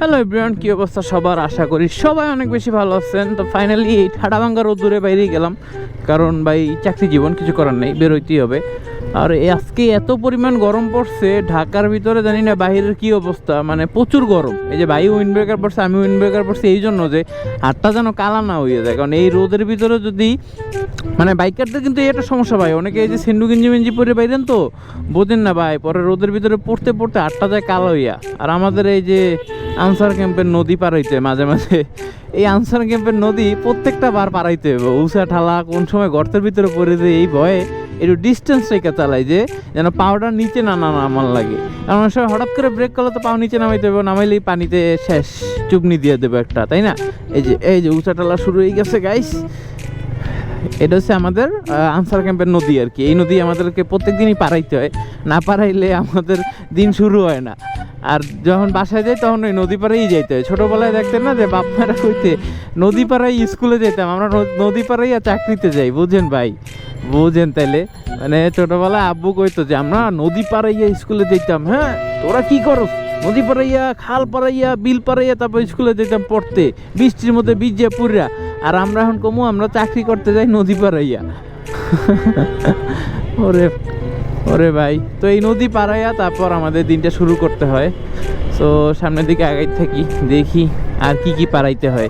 Hello everyone কি অবস্থা সবার? আশা করি সবাই অনেক বেশি ভালো আছেন। তো ফাইনালি এই ঠাডা ভাঙ্গা রোদ্দুরে বাইরে গেলাম। কারণ ভাই, চাকরি জীবন কিছু করার নেই, বেরোইতেই হবে। আর আজকে এত পরিমাণ গরম পড়ছে, ঢাকার ভিতরে জানি না বাইরের কি অবস্থা মানে প্রচুর গরম। এই যে ভাই উইন্ড ব্রেকার পড়ছে আমি উইন্ড ব্রেকার পড়ছি, এই জন্য যে হাতটা যেন কালা না হয়ে যায়। কারণ এই রোদের ভিতরে যদি মানে বাইকারদের কিন্তু এটা সমস্যা ভাই, অনেকে এই যে সেন্ডু গেঞ্জি মেঞ্জি পরে বাইরেন তো, বোঝেন না ভাই, পরে রোদের ভিতরে পড়তে পড়তে আটটা যায় কালো হইয়া। আর আমাদের এই যে আনসার ক্যাম্পের নদী পার হইতে মাঝে মাঝে, এই আনসার ক্যাম্পের নদী প্রত্যেকটা বার পারাইতে হবে উষা ঠালা কোন সময় গর্তের ভিতরে পড়ে যে এই ভয়ে একটু ডিস্টেন্স রেখে চালাই যে, যেন পাউডার নিচে না না নামার লাগে। কারণ অনেক সময় হঠাৎ করে ব্রেক করলে তো পাও নিচে নামাইতে হবে, নামাইলেই পানিতে শেষ চুগনি দিয়ে দেবে একটা, তাই না? এই যে এই যে উষা টালা শুরু হয়ে গেছে গাইস এটা হচ্ছে আমাদের আনসার ক্যাম্পের নদী আর কি। এই নদী আমাদেরকে প্রত্যেক দিনই পারাইতে হয়। না পারাইলে আমাদের দিন শুরু হয় না। আর যখন বাসায় যাই, তখন ওই নদী পাড়াই যাইতে হয়। ছোটোবেলায় দেখতেন না যে বাপ মারা কইতে, নদী পাড়াই স্কুলে যেতাম আমরা নদী পাড়াই আর চাকরিতে যাই। বুঝেন ভাই? বুঝেন তাইলে? মানে ছোটোবেলায় আব্বু কইতো যে, আমরা নদী পাড়াইয়া স্কুলে যেতাম হ্যাঁ? তোরা কি করো নদী পাড়াইয়া, খাল পাড়াইয়া, বিল পাড়াইয়া তারপর স্কুলে যেতাম পড়তে, বৃষ্টির মধ্যে ভিজিয়া পুরা আর আমরা এখন কমু, আমরা চাকরি করতে যাই নদী পাড়াইয়া। ওরে ওরে ভাই, তো এই নদী পাড়াইয়া তারপর আমাদের দিনটা শুরু করতে হয়। তো সামনের দিকে আগাই থাকি, দেখি আর কি কি পারাইতে হয়।